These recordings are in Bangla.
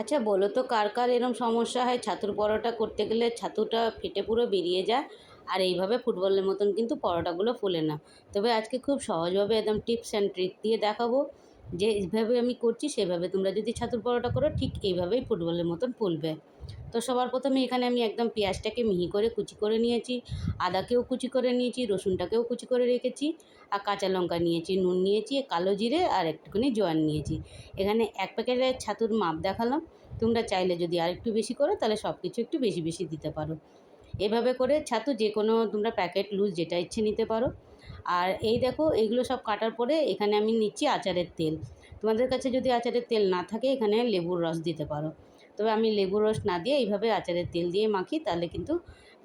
আচ্ছা বলো তো কার কার এরম সমস্যা হয়? ছাতুর পরোটা করতে গেলে ছাতুটা ফেটে পুরো বেরিয়ে যায়। আর এইভাবে ফুটবলের মতন কিন্তু পরোটাগুলো ফোলে না। তবে আজকে খুব সহজভাবে একদম টিপস অ্যান্ড ট্রিক দিয়ে দেখাবো। যে এইভাবে আমি করছি, সেভাবে তোমরা যদি ছাতুর পরোটা করো, ঠিক এইভাবেই ফুটবলের মতন ফুলবে। তো সবার প্রথমে এখানে আমি একদম পেঁয়াজটাকে মিহি করে কুচি করে নিয়েছি, আদাকেও কুচি করে নিয়েছি, রসুনটাকেও কুচি করে রেখেছি, আর কাঁচা লঙ্কা নিয়েছি, নুন নিয়েছি, কালো জিরে আর একটুখানি জোয়ান নিয়েছি। এখানে এক প্যাকেটের ছাতুর মাপ দেখালাম, তোমরা চাইলে যদি আর একটু বেশি করো তাহলে সব কিছু একটু বেশি বেশি দিতে পারো। এভাবে করে ছাতু যে কোনো তোমরা প্যাকেট, লুজ যেটা ইচ্ছে নিতে পারো। আর এই দেখো এইগুলো সব কাটার পরে এখানে আমি নিচ্ছি আচারের তেল। তোমাদের কাছে যদি আচারের তেল না থাকে, এখানে লেবুর রস দিতে পারো। তবে আমি লেবুর রস না দিয়ে এইভাবে আচারের তেল দিয়ে মাখি, তাহলে কিন্তু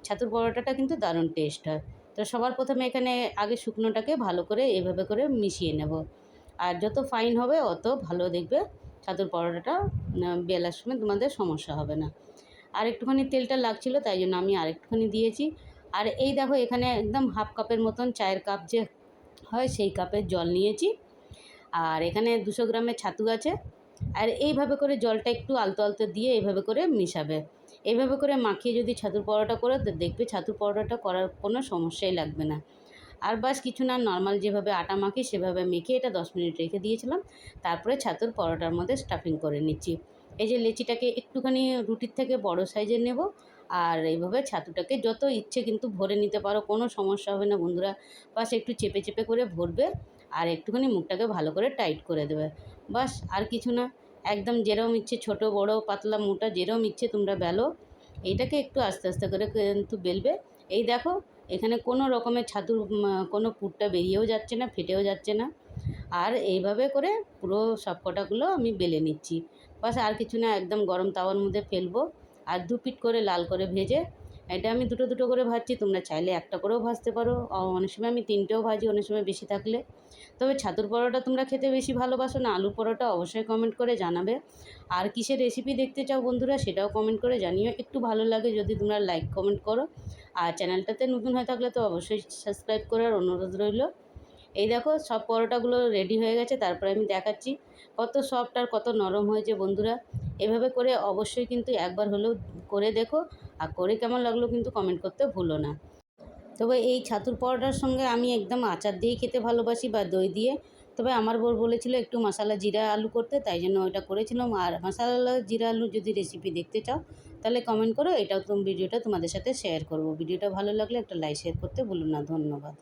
ছাতুর পরোটাটা কিন্তু দারুণ টেস্ট হয়। তো সবার প্রথমে এখানে আগে শুকনোটাকে ভালো করে এভাবে করে মিশিয়ে নেব। আর যত ফাইন হবে, অত ভালো দেখবে ছাতুর পরোটাটা বেলার সময় তোমাদের সমস্যা হবে না। আর একটুখানি তেলটা লাগছিল, তাই জন্য আমি আর একটুখানি দিয়েছি। আর এই দেখো, এখানে একদম হাফ কাপের মতন চায়ের কাপ যে হয়, সেই কাপের জল নিয়েছি। আর এখানে দুশো গ্রামের ছাতু আছে। আর এইভাবে করে জলটা একটু আলতো আলতো দিয়ে এইভাবে করে মিশাবে। এইভাবে করে মাখিয়ে যদি ছাতুর পরোটা করে, তো দেখবে ছাতুর পরোটাটা করার কোনো সমস্যাই লাগবে না। আর বাস কিছু না, নর্মাল যেভাবে আটা মাখি সেভাবে মেখে এটা দশ মিনিট রেখে দিয়েছিলাম। তারপরে ছাতুর পরোটার মধ্যে স্টাফিং করে নিচ্ছি। এই যে লেচিটাকে একটুখানি রুটির থেকে বড় সাইজের নেব, আর এইভাবে ছাতুটাকে যত ইচ্ছে কিন্তু ভরে নিতে পারো, কোনো সমস্যা হবে না বন্ধুরা। বাস একটু চেপে চেপে করে ভরবে। আর একটুখানি মুখটাকে ভালো করে টাইট করে দেবে। বাস, আর কিছু না। একদম যেরকম ইচ্ছে, ছোট, বড়, পাতলা, মোটা যেরকম ইচ্ছে তোমরা বেলো। এইটাকে একটু আস্তে আস্তে করে কিন্তু বেলবে। এই দেখো, এখানে কোনো রকমের ছাতুর কোনো পুরটা বেরিয়েও যাচ্ছে না, ফেটেও যাচ্ছে না। আর এইভাবে করে পুরো সব কটাগুলো আমি বেলে নিচ্ছি। বাস, আর কিছু না, একদম গরম তাওয়ার মধ্যে ফেলব। আর দু পিট করে লাল করে ভেজে এটা আমি দুটো দুটো করে ভাজছি, তোমরা চাইলে একটা করেও ভাজতে পারো। অনেক সময় আমি তিনটেও ভাজি, অনেক সময় বেশি থাকলে। তবে ছাতুর পরোটা তোমরা খেতে বেশি ভালোবাসো না, আলুর পরোটা অবশ্যই কমেন্ট করে জানাবে। আর কিসের রেসিপি দেখতে চাও বন্ধুরা, সেটাও কমেন্ট করে জানিও। একটু ভালো লাগে যদি তোমরা লাইক কমেন্ট করো। আর চ্যানেলটাতে নতুন হয়ে থাকলে তো অবশ্যই সাবস্ক্রাইব করার অনুরোধ রইল, এই দেখো সব পরোটাগুলো রেডি হয়ে গেছে। তারপরে আমি দেখাচ্ছি কত সফট আর কত নরম হয়েছে বন্ধুরা। এভাবে করে অবশ্যই কিন্তু একবার হলেও করে দেখো। আর করে কেমন লাগল কিন্তু কমেন্ট করতে ভুলো না। তবে এই ছাতুর পরোটার সঙ্গে আমি একদম আচার দিয়েই খেতে ভালোবাসি বা দই দিয়ে। তবে আমার বোর বলেছিল একটু মশালা জিরা আলু করতে, তাই জন্য ওইটা করেছিলাম। আর মশালা জিরা আলু যদি রেসিপি দেখতে চাও, তাহলে কমেন্ট করো। এটাও তুমি ভিডিওটা তোমাদের সাথে শেয়ার করব। ভিডিওটা ভালো লাগলে একটা লাইক শেয়ার করতে ভুলো না। ধন্যবাদ।